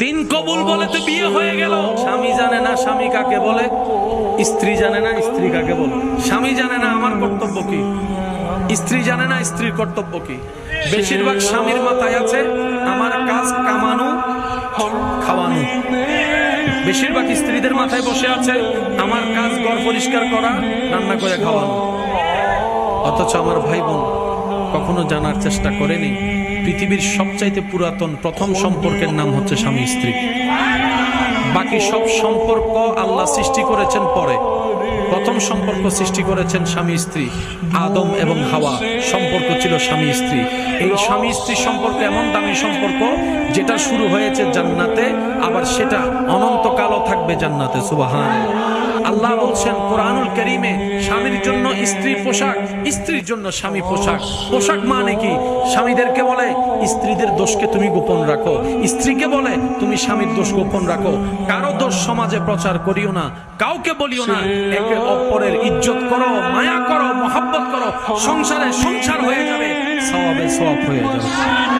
তিন কবুল বলে তো বিয়ে হয়ে গেল। স্বামী জানে না স্বামী কাকে বলে, স্ত্রী জানে না স্ত্রী কাকে বলে। স্বামী জানে না আমার কর্তব্য কি, স্ত্রী জানে না স্ত্রীর কর্তব্য কি। বেশিরভাগ স্বামীর মাথায় আছে, আমার কাজ কামানো খাওয়ানো। বেশিরভাগ স্ত্রীদের মাথায় বসে আছে, আমার কাজ ঘর পরিষ্কার করা, রান্না করে খাওয়ানো। অথচ আমার ভাই বোন কখনো জানার চেষ্টা করেনি। পৃথিবীর সবচাইতে পুরাতন প্রথম সম্পর্কের নাম হচ্ছে স্বামী স্ত্রী। বাকি সব সম্পর্ক আল্লাহ সৃষ্টি করেছেন পরে। প্রথম সম্পর্ক সৃষ্টি করেছেন স্বামী স্ত্রী, আদম এবং হাওয়া। সম্পর্ক ছিল স্বামী স্ত্রী। এই স্বামী স্ত্রী সম্পর্ক এমন দামি সম্পর্ক, যেটা শুরু হয়েছে জান্নাতে, আবার সেটা অনন্তকালও থাকবে জান্নাতে, সুবাহান। আল্লাহ বলছেন, কোরআনুল করিমে স্বামীর জন্য স্ত্রী পোশাক, স্ত্রীর জন্য স্বামী পোশাক। পোশাক মানে কি? স্বামীদেরকে বলে, স্ত্রীদের দোষকে তুমি গোপন রাখো। স্ত্রীকে বলে, তুমি স্বামীর দোষ গোপন রাখো। কারও দোষ সমাজে প্রচার করিও না, কাউকে বলিও না। একে অপরের ইজ্জত করো, মায়া করো, মহাব্বত করো, সংসারে সংসার হয়ে যাবে, সওয়াবে সওয়াব হয়ে যাবে।